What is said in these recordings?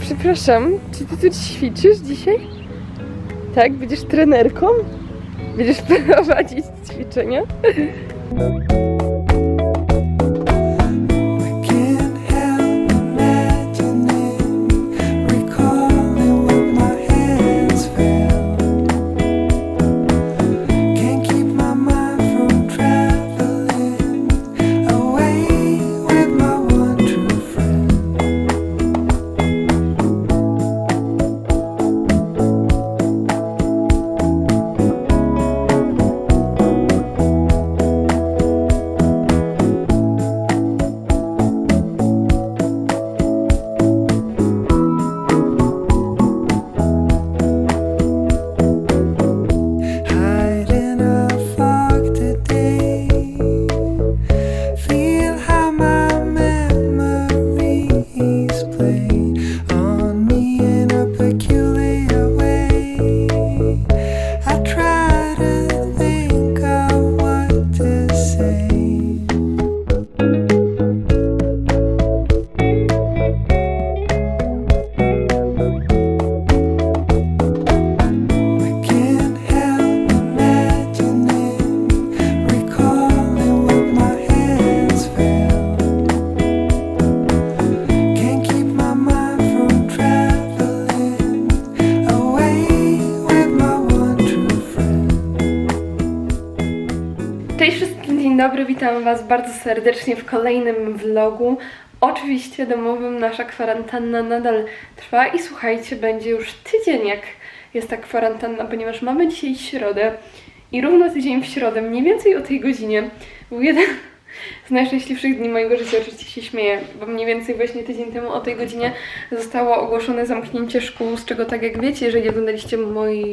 Przepraszam, czy ty tu ćwiczysz dzisiaj? Tak? Będziesz trenerką? Będziesz prowadzić ćwiczenia? Witam Was bardzo serdecznie w kolejnym vlogu. Oczywiście domowym nasza kwarantanna nadal trwa i słuchajcie, będzie już tydzień jak jest ta kwarantanna, ponieważ mamy dzisiaj środę i równo tydzień w środę, mniej więcej o tej godzinie, był jeden z najszczęśliwszych dni mojego życia, oczywiście się śmieję, bo mniej więcej właśnie tydzień temu o tej godzinie zostało ogłoszone zamknięcie szkół, z czego tak jak wiecie, jeżeli oglądaliście mój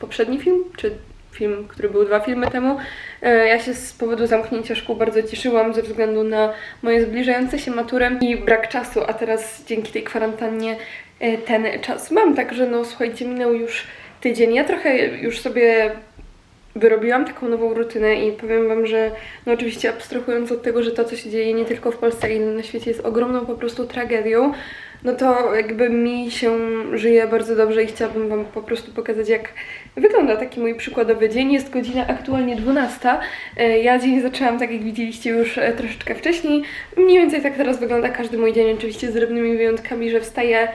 poprzedni film, czy film, który był dwa filmy temu. E, Ja się z powodu zamknięcia szkół bardzo cieszyłam ze względu na moje zbliżające się maturę i brak czasu, a teraz dzięki tej kwarantannie e, ten czas mam. Także no słuchajcie, minął już tydzień. Ja trochę już sobie wyrobiłam taką nową rutynę i powiem Wam, że no oczywiście abstrahując od tego, że to, co się dzieje nie tylko w Polsce, ale na świecie jest ogromną po prostu tragedią, no to jakby mi się żyje bardzo dobrze i chciałabym Wam po prostu pokazać, jak wygląda taki mój przykładowy dzień. Jest godzina aktualnie 12. E, Ja dzień zaczęłam, tak jak widzieliście już e, troszeczkę wcześniej. Mniej więcej tak teraz wygląda każdy mój dzień, oczywiście z drobnymi wyjątkami, że wstaję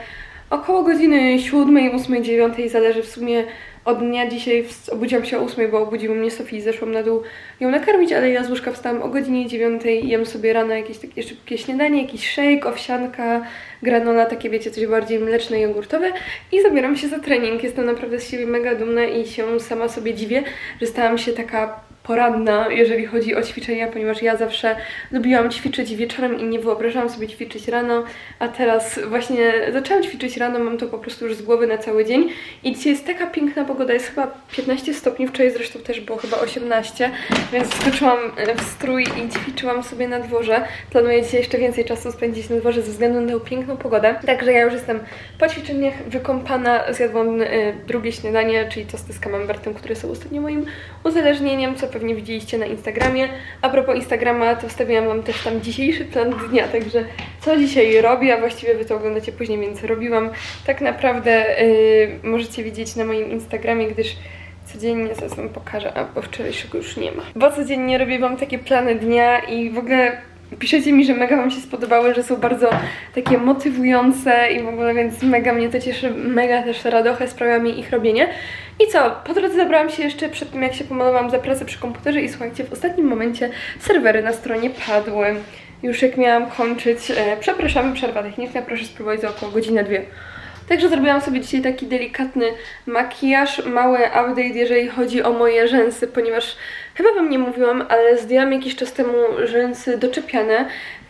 około godziny 7, 8, 9, zależy w sumie od dnia. Dzisiaj obudziłam się o 8, bo obudziła mnie Sofii i zeszłam na dół ją nakarmić, ale ja z łóżka wstałam o godzinie 9 i jem sobie rano jakieś takie szybkie śniadanie, jakiś shake, owsianka, granola, takie wiecie, coś bardziej mleczne, jogurtowe i zabieram się za trening. Jestem naprawdę z siebie mega dumna i się sama sobie dziwię, że stałam się taka poradna, jeżeli chodzi o ćwiczenia, ponieważ ja zawsze lubiłam ćwiczyć wieczorem i nie wyobrażałam sobie ćwiczyć rano, a teraz właśnie zaczęłam ćwiczyć rano, mam to po prostu już z głowy na cały dzień i dzisiaj jest taka piękna pogoda, jest chyba 15 stopni, wczoraj zresztą też było chyba 18, więc skoczyłam e, w strój i ćwiczyłam sobie na dworze. Planuję dzisiaj jeszcze więcej czasu spędzić na dworze ze względu na tę piękną pogodę, także ja już jestem po ćwiczeniach wykąpana, zjadłam e, drugie śniadanie, czyli tosty z camembertem, które są ostatnio moim uzależnieniem, co pewnie widzieliście na Instagramie. A propos Instagrama, to wstawiłam Wam też tam dzisiejszy plan dnia, także co dzisiaj robię, a właściwie Wy to oglądacie później, więc robiłam tak naprawdę yy, możecie widzieć na moim Instagramie, gdyż codziennie, zaraz Wam pokażę, a bo wczorajszego już nie ma. Bo codziennie robię Wam takie plany dnia i w ogóle piszecie mi, że mega Wam się spodobały, że są bardzo takie motywujące i w ogóle, więc mega mnie to cieszy, mega też radochę sprawia mi ich robienie. I co, po drodze zabrałam się jeszcze przed tym, jak się pomalowałam za pracę przy komputerze i słuchajcie, w ostatnim momencie serwery na stronie padły. Już jak miałam kończyć, e, przepraszamy, przerwa techniczna, proszę spróbować za około godzinę, dwie. Także zrobiłam sobie dzisiaj taki delikatny makijaż, mały update, jeżeli chodzi o moje rzęsy, ponieważ Chyba wam nie mówiłam, ale zdjęłam jakiś czas temu rzęsy doczepiane.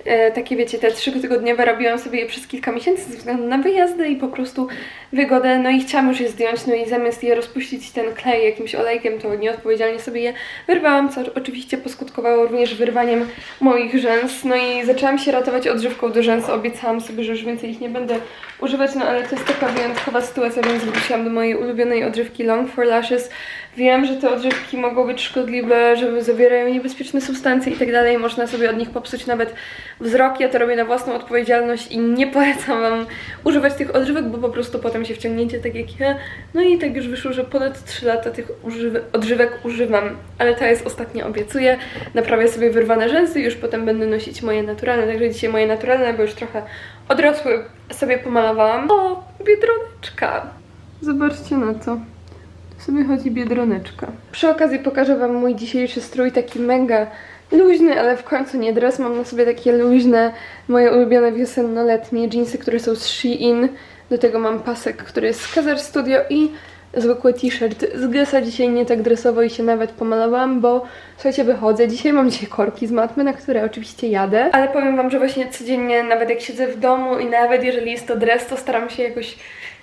E, takie wiecie, te trzytygodniowe robiłam sobie je przez kilka miesięcy ze względu na wyjazdy i po prostu wygodę. No i chciałam już je zdjąć, no i zamiast je rozpuścić ten klej jakimś olejkiem, to nieodpowiedzialnie sobie je wyrwałam, co oczywiście poskutkowało również wyrwaniem moich rzęs. No i zaczęłam się ratować odżywką do rzęs. Obiecałam sobie, że już więcej ich nie będę używać, no ale to jest taka wyjątkowa sytuacja, więc wróciłam do mojej ulubionej odżywki Long for Lashes. Wiem, że te odżywki mogą być szkodliwe, że zawierają niebezpieczne substancje i tak dalej. Można sobie od nich popsuć nawet wzrok. Ja to robię na własną odpowiedzialność i nie polecam Wam używać tych odżywek, bo po prostu potem się wciągniecie tak jak ja. No i tak już wyszło, że ponad 3 lata tych odżywek używam. Ale ta jest ostatnia, obiecuję. Naprawię sobie wyrwane rzęsy już potem będę nosić moje naturalne. Także dzisiaj moje naturalne, bo już trochę odrosły, sobie pomalowałam. O, biedroneczka. Zobaczcie na to. Sobie chodzi biedroneczka. Przy okazji pokażę Wam mój dzisiejszy strój, taki mega luźny, ale w końcu nie dres. Mam na sobie takie luźne, moje ulubione wiosenno-letnie jeansy, które są z Shein. Do tego mam pasek, który jest z Kazar Studio i zwykły t-shirt z Gessa. Dzisiaj nie tak dresowo i się nawet pomalowałam, bo słuchajcie, wychodzę. Dzisiaj mam dzisiaj korki z matmy, na które oczywiście jadę. Ale powiem Wam, że właśnie codziennie, nawet jak siedzę w domu i nawet jeżeli jest to dres, to staram się jakoś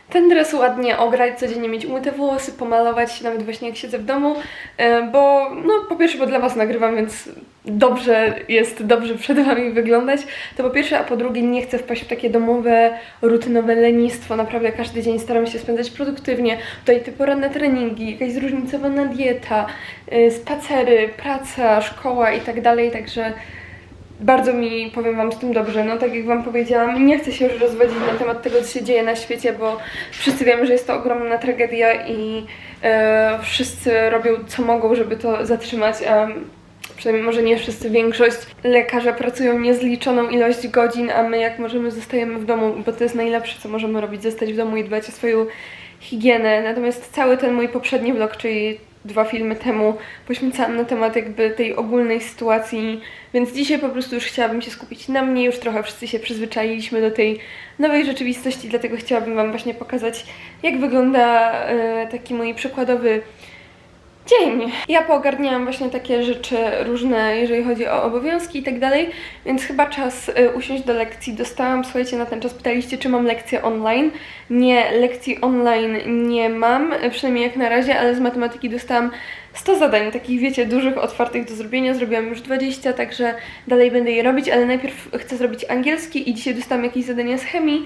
ten dres ładnie ograć, codziennie mieć umyte włosy, pomalować się, nawet właśnie jak siedzę w domu, e, bo no po pierwsze, bo dla Was nagrywam, więc dobrze jest, dobrze przed Wami wyglądać, to po pierwsze, a po drugie nie chcę wpaść w takie domowe, rutynowe lenistwo, naprawdę każdy dzień staram się spędzać produktywnie, tutaj te poranne treningi, jakaś zróżnicowana dieta, e, spacery, praca, szkoła i tak dalej, także bardzo mi, powiem Wam, z tym dobrze. No tak jak Wam powiedziałam, nie chcę się już rozwodzić na temat tego, co się dzieje na świecie, bo wszyscy wiemy, że jest to ogromna tragedia i e, wszyscy robią co mogą, żeby to zatrzymać. A przynajmniej może nie wszyscy, większość. Lekarze pracują niezliczoną ilość godzin, a my jak możemy zostajemy w domu, bo to jest najlepsze, co możemy robić, zostać w domu i dbać o swoją higienę. Natomiast cały ten mój poprzedni vlog, czyli dwa filmy temu, poświęcałam na temat jakby tej ogólnej sytuacji, więc dzisiaj po prostu już chciałabym się skupić na mnie, już trochę wszyscy się przyzwyczailiśmy do tej nowej rzeczywistości, dlatego chciałabym Wam właśnie pokazać, jak wygląda e, taki mój przykładowy dzień. Ja poogarniałam właśnie takie rzeczy różne, jeżeli chodzi o obowiązki i tak dalej, więc chyba czas y, usiąść do lekcji. Dostałam, słuchajcie, na ten czas pytaliście, czy mam lekcje online. Nie, lekcji online nie mam, przynajmniej jak na razie, ale z matematyki dostałam 100 zadań, takich wiecie, dużych, otwartych do zrobienia. Zrobiłam już 20, także dalej będę je robić, ale najpierw chcę zrobić angielski i dzisiaj dostałam jakieś zadania z chemii,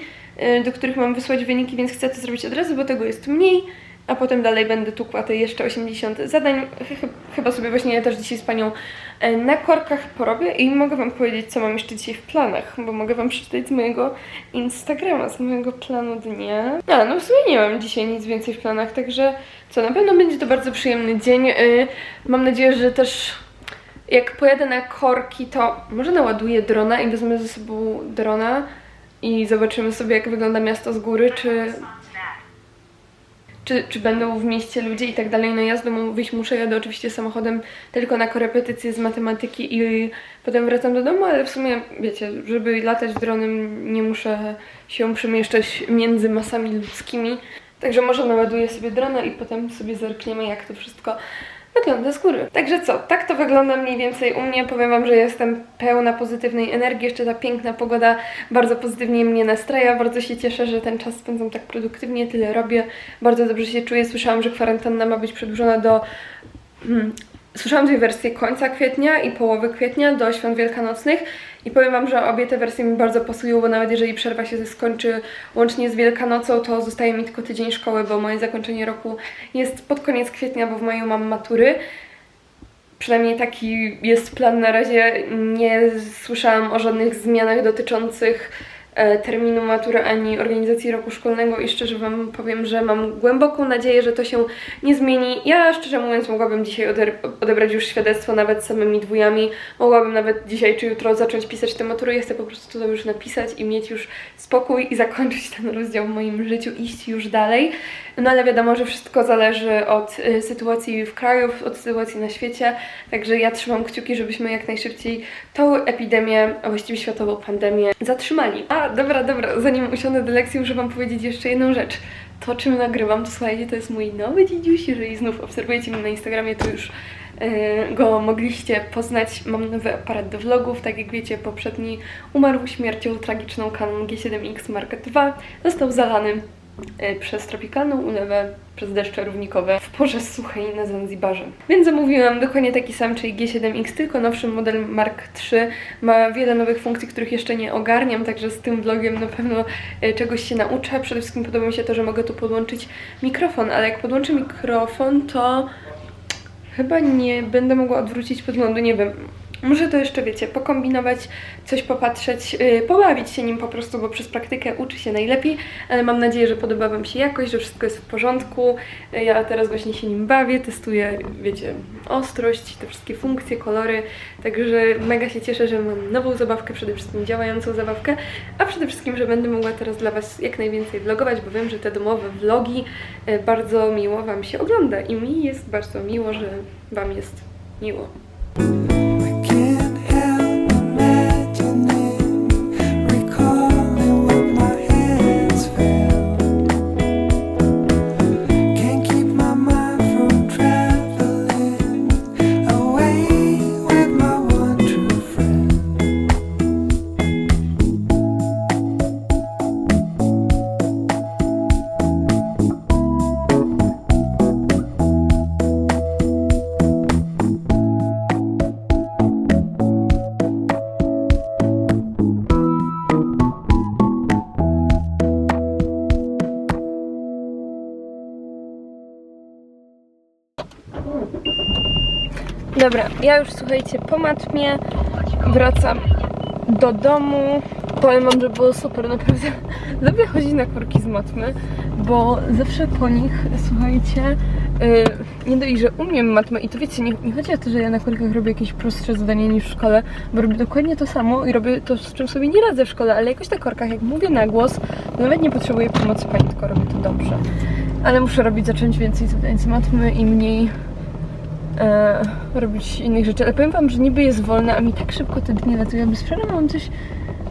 y, do których mam wysłać wyniki, więc chcę to zrobić od razu, bo tego jest mniej a potem dalej będę tukła te jeszcze 80 zadań. Ch- Chyba sobie właśnie też dzisiaj z panią e, na korkach porobię i mogę wam powiedzieć, co mam jeszcze dzisiaj w planach, bo mogę wam przeczytać z mojego Instagrama, z mojego planu dnia. A, no w sumie nie mam dzisiaj nic więcej w planach, także co, na pewno będzie to bardzo przyjemny dzień. Y, Mam nadzieję, że też jak pojadę na korki, to może naładuję drona i wezmę ze sobą drona i zobaczymy sobie, jak wygląda miasto z góry, czy czy, czy będą w mieście ludzie i tak dalej. No ja z domu wyjść muszę, jadę oczywiście samochodem tylko na korepetycje z matematyki i potem wracam do domu, ale w sumie wiecie, żeby latać dronem nie muszę się przemieszczać między masami ludzkimi. Także może naładuję sobie drona i potem sobie zerkniemy jak to wszystko wygląda z góry. Także co, tak to wygląda mniej więcej u mnie. Powiem Wam, że jestem pełna pozytywnej energii. Jeszcze ta piękna pogoda bardzo pozytywnie mnie nastraja. Bardzo się cieszę, że ten czas spędzam tak produktywnie, tyle robię. Bardzo dobrze się czuję. Słyszałam, że kwarantanna ma być przedłużona do Hmm. Słyszałam dwie wersje końca kwietnia i połowy kwietnia do świąt wielkanocnych i powiem Wam, że obie te wersje mi bardzo pasują, bo nawet jeżeli przerwa się skończy łącznie z Wielkanocą, to zostaje mi tylko tydzień szkoły, bo moje zakończenie roku jest pod koniec kwietnia, bo w maju mam matury. Przynajmniej taki jest plan na razie. Nie słyszałam o żadnych zmianach dotyczących terminu matury ani organizacji roku szkolnego i szczerze Wam powiem, że mam głęboką nadzieję, że to się nie zmieni. Ja szczerze mówiąc mogłabym dzisiaj odebrać już świadectwo nawet samymi dwójami. Mogłabym nawet dzisiaj czy jutro zacząć pisać tę maturę. Ja chcę po prostu to już napisać i mieć już spokój i zakończyć ten rozdział w moim życiu, iść już dalej. No ale wiadomo, że wszystko zależy od y, sytuacji w kraju, od sytuacji na świecie. Także ja trzymam kciuki, żebyśmy jak najszybciej tą epidemię, a właściwie światową pandemię zatrzymali. A dobra, dobra, zanim usiądę do lekcji, muszę Wam powiedzieć jeszcze jedną rzecz. To, czym nagrywam, to słuchajcie, to jest mój nowy dzidziuś. Jeżeli znów obserwujecie mnie na Instagramie, to już e, go mogliście poznać. Mam nowy aparat do vlogów, tak jak wiecie, poprzedni umarł śmiercią tragiczną Canon G7X Mark II. Został zalany przez tropikalną ulewę, przez deszcze równikowe w porze suchej na Zanzibarze. Więc zamówiłam dokładnie taki sam, czyli G7X, tylko nowszy model Mark III. Ma wiele nowych funkcji, których jeszcze nie ogarniam, także z tym vlogiem na pewno e, czegoś się nauczę. Przede wszystkim podoba mi się to, że mogę tu podłączyć mikrofon, ale jak podłączę mikrofon, to chyba nie będę mogła odwrócić podglądu, nie wiem. Muszę to jeszcze, wiecie, pokombinować, coś popatrzeć, yy, pobawić się nim po prostu, bo przez praktykę uczy się najlepiej, ale mam nadzieję, że podoba Wam się jakość, że wszystko jest w porządku. Yy, Ja teraz właśnie się nim bawię, testuję, wiecie, ostrość, te wszystkie funkcje, kolory, także mega się cieszę, że mam nową zabawkę, przede wszystkim działającą zabawkę, a przede wszystkim, że będę mogła teraz dla Was jak najwięcej vlogować, bo wiem, że te domowe vlogi yy, bardzo miło Wam się ogląda i mi jest bardzo miło, że Wam jest miło. Dobra, ja już słuchajcie, po matmie wracam do domu. Powiem wam, że było super, naprawdę lubię chodzić na kurki z matmy, bo zawsze po nich, słuchajcie, yy, nie dość, że umiem matmę i to wiecie, nie, nie chodzi o to, że ja na kurkach robię jakieś prostsze zadanie niż w szkole, bo robię dokładnie to samo i robię to, z czym sobie nie radzę w szkole, ale jakoś na korkach, jak mówię na głos, nawet nie potrzebuję pomocy pani, tylko robię to dobrze. Ale muszę robić, zacząć więcej zadań z matmy i mniej e, robić innych rzeczy. Ale powiem wam, że niby jest wolne, a mi tak szybko te dni. Ja bez przerwy mam coś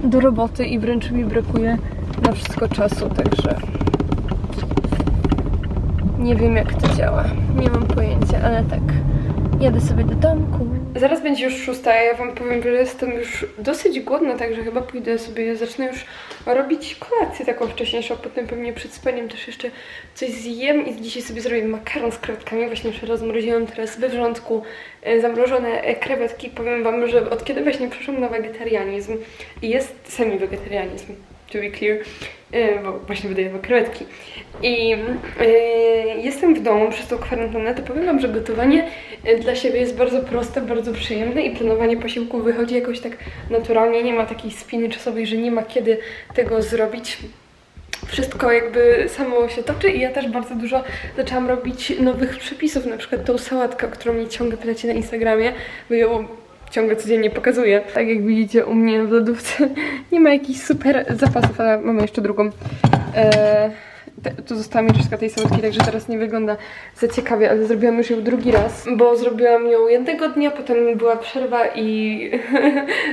do roboty i wręcz mi brakuje na wszystko czasu, także nie wiem jak to działa. Nie mam pojęcia, ale tak. Jadę sobie do domku. Zaraz będzie już szósta, ja wam powiem, że jestem już dosyć głodna, także chyba pójdę sobie, zacznę już robić kolację taką wcześniejszą, potem pewnie przed spaniem też jeszcze coś zjem i dzisiaj sobie zrobię makaron z krewetkami. Właśnie już rozmroziłam teraz we wrzątku e, zamrożone e, krewetki. Powiem wam, że od kiedy właśnie przeszłam na wegetarianizm jest semi-wegetarianizm, to be clear, e, bo właśnie wydaję krewetki. I e, jestem w domu przez tą kwarantannę, to powiem wam, że gotowanie e, dla siebie jest bardzo proste, bardzo przyjemne i planowanie posiłków wychodzi jakoś tak naturalnie, nie ma takiej spiny czasowej, że nie ma kiedy tego zrobić wszystko jakby samo się toczy i ja też bardzo dużo zaczęłam robić nowych przepisów, na przykład tą sałatkę, którą mnie ciągle pytacie na Instagramie, bo ją ciągle codziennie pokazuję. Tak jak widzicie u mnie w lodówce nie ma jakichś super zapasów, ale mamy jeszcze drugą. Eee, te, tu została mi troszkę tej sałatki, także teraz nie wygląda za ciekawie, ale zrobiłam już ją drugi raz, bo zrobiłam ją jednego dnia, potem była przerwa i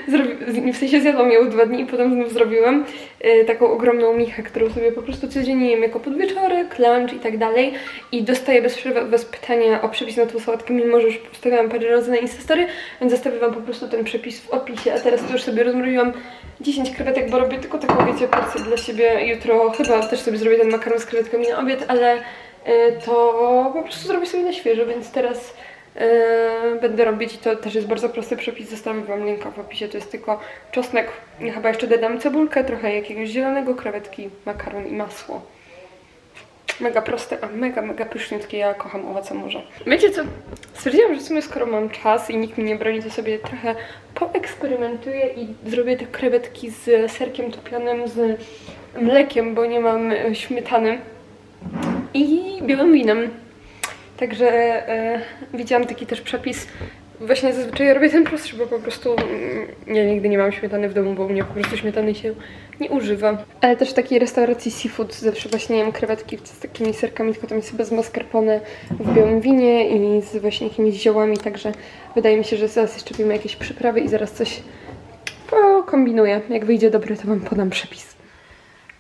w sensie zjadłam ją dwa dni i potem znów zrobiłam e, taką ogromną michę, którą sobie po prostu codziennie jem jako podwieczorek, lunch i tak dalej i dostaję bez przerwy was pytania o przepis na tą sałatkę, mimo że już postawiłam parę razy na Instastory, więc zostawię wam po prostu ten przepis w opisie, a teraz to już sobie rozmroziłam 10 krewetek, bo robię tylko taką, wiecie, porcję dla siebie. Jutro chyba też sobie zrobię ten makaron z krewetkami na obiad, ale e, to po prostu zrobię sobie na świeżo, więc teraz e, będę robić i to też jest bardzo prosty przepis. Zostawię Wam linka w opisie. To jest tylko czosnek, chyba jeszcze dodam cebulkę, trochę jakiegoś zielonego, krewetki, makaron i masło. Mega proste, a mega, mega pyszniutkie. Ja kocham owoce morza. Wiecie co? Stwierdziłam, że w sumie skoro mam czas i nikt mi nie broni, to sobie trochę poeksperymentuję i zrobię te krewetki z serkiem topionym, z mlekiem, bo nie mam e, śmietany i białym winem. Także e, widziałam taki też przepis. Właśnie zazwyczaj robię ten prostszy, bo po prostu mm, ja nigdy nie mam śmietany w domu, bo u mnie po prostu śmietany się nie używa. Ale też w takiej restauracji seafood zawsze właśnie jem krewetki z takimi serkami, tylko tam jest chyba z mascarpone w białym winie i z właśnie jakimiś ziołami, także wydaje mi się, że zaraz jeszcze robimy jakieś przyprawy i zaraz coś pokombinuję. Jak wyjdzie dobry, to wam podam przepis.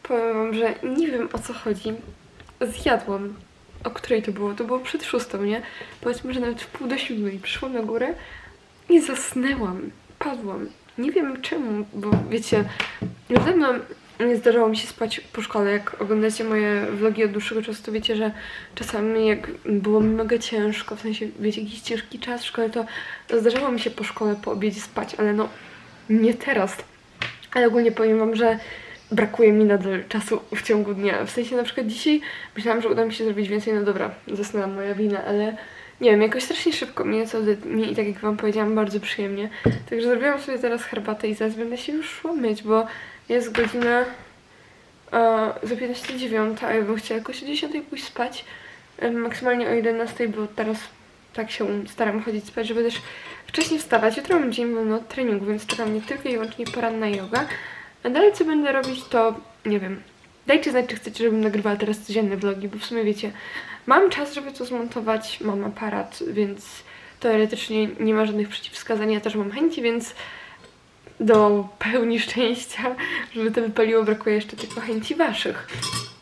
Powiem wam, że nie wiem o co chodzi. Zjadłam o której to było? To było przed szóstą, nie? Powiedzmy, że nawet w pół do siódmej przyszłam na górę i zasnęłam. Padłam. Nie wiem czemu, bo wiecie, na pewno nie zdarzało mi się spać po szkole. Jak oglądacie moje vlogi od dłuższego czasu, to wiecie, że czasami jak było mi mega ciężko, w sensie, wiecie, jakiś ciężki czas w szkole, to zdarzało mi się po szkole, po obiedzie spać, ale no, nie teraz. Ale ogólnie powiem wam, że brakuje mi nadal czasu w ciągu dnia. W sensie na przykład dzisiaj myślałam, że uda mi się zrobić więcej, no dobra, zasnęłam moja wina, ale nie wiem, jakoś strasznie szybko mnie co mi i tak jak wam powiedziałam, bardzo przyjemnie. Także zrobiłam sobie teraz herbatę i zaraz będę się już szła myć, bo jest godzina e, za 15.09, a ja bym chciała jakoś o 10 pójść spać. E, maksymalnie o 11, bo teraz tak się staram chodzić spać, żeby też wcześniej wstawać. Jutro mam dzień wolny od treningu, więc czeka mnie tylko i wyłącznie poranna yoga. A dalej co będę robić, to nie wiem. Dajcie znać, czy chcecie, żebym nagrywała teraz codzienne vlogi, bo w sumie wiecie, mam czas, żeby to zmontować, mam aparat, więc teoretycznie nie ma żadnych przeciwwskazań, ja też mam chęci, więc do pełni szczęścia, żeby to wypaliło, brakuje jeszcze tylko chęci waszych.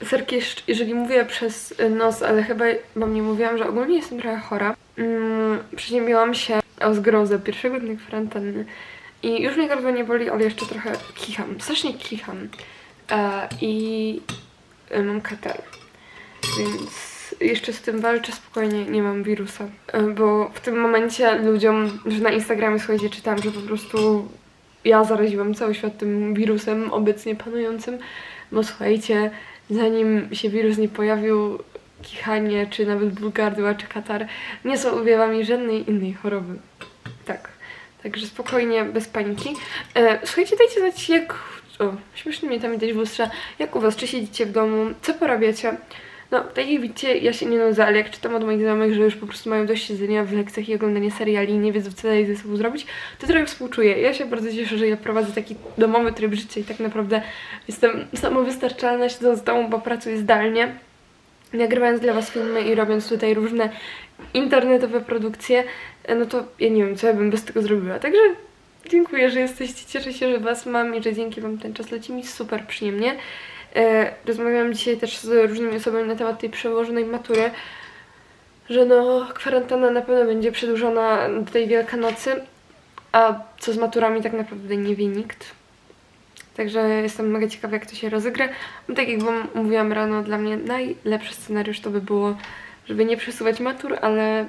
Serki, jeżeli mówię przez nos, ale chyba wam nie mówiłam, że ogólnie jestem trochę chora. Mm, się o zgrozę pierwszego dnia kwarantanny i już mnie gardło nie boli, ale jeszcze trochę kicham, strasznie kicham e, i e, mam katar, więc jeszcze z tym walczę spokojnie, nie mam wirusa, e, bo w tym momencie ludziom, że na Instagramie słuchajcie, czytam, że po prostu ja zaraziłam cały świat tym wirusem obecnie panującym, bo słuchajcie, zanim się wirus nie pojawił, kichanie, czy nawet ból czy katar nie są objawami żadnej innej choroby. Tak. Także spokojnie, bez paniki. E, słuchajcie, dajcie znać jak... O, śmiesznie mnie tam widać w lustrze. Jak u was? Czy siedzicie w domu? Co porabiacie? No, tak jak widzicie, ja się nie nudzę, ale jak czytam od moich znajomych, że już po prostu mają dość siedzenia w lekcjach i oglądania seriali i nie wiedzą, co dalej ze sobą zrobić, to trochę współczuję. Ja się bardzo cieszę, że ja prowadzę taki domowy tryb życia i tak naprawdę jestem samowystarczalna siedząc w domu, bo pracuję zdalnie nagrywając dla Was filmy i robiąc tutaj różne internetowe produkcje, no to ja nie wiem, co ja bym bez tego zrobiła. Także dziękuję, że jesteście, cieszę się, że Was mam i że dzięki Wam ten czas leci mi super przyjemnie. E, rozmawiałam dzisiaj też z różnymi osobami na temat tej przełożonej matury, że no kwarantanna na pewno będzie przedłużona do tej Wielkanocy, a co z maturami tak naprawdę nie wie nikt. Także jestem mega ciekawa, jak to się rozegra. Bo tak jak wam mówiłam rano, dla mnie najlepszy scenariusz to by było, żeby nie przesuwać matur, ale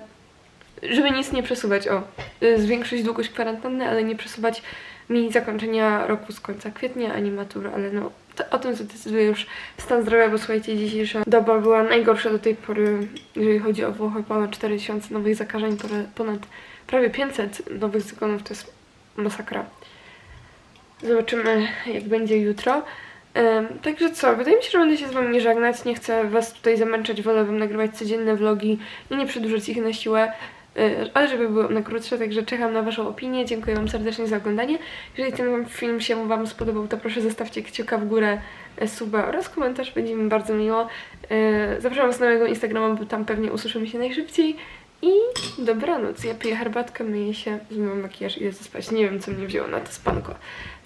żeby nic nie przesuwać, o, y, zwiększyć długość kwarantanny, ale nie przesuwać mi zakończenia roku z końca kwietnia, ani matur, ale no, to, o tym zadecyduje już stan zdrowia, bo słuchajcie, dzisiejsza doba była najgorsza do tej pory, jeżeli chodzi o Włochy, ponad 4000 nowych zakażeń, ponad prawie 500 nowych zgonów, to jest masakra. Zobaczymy, jak będzie jutro. Em, także co, wydaje mi się, że będę się z wami żegnać. Nie chcę was tutaj zamęczać, wolę wam nagrywać codzienne vlogi i nie przedłużać ich na siłę, ale żeby były one krótsze, także czekam na waszą opinię. Dziękuję wam serdecznie za oglądanie. Jeżeli ten film się wam spodobał, to proszę zostawcie kciuka w górę, e, suba oraz komentarz, będzie mi bardzo miło. E, Zapraszam was na mojego Instagrama, bo tam pewnie usłyszymy się najszybciej. I dobranoc. Ja piję herbatkę, myję się, zmywam makijaż i idę spać. Nie wiem, co mnie wzięło na to spanko.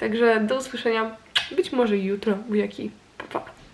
Także do usłyszenia być może jutro, bujaki.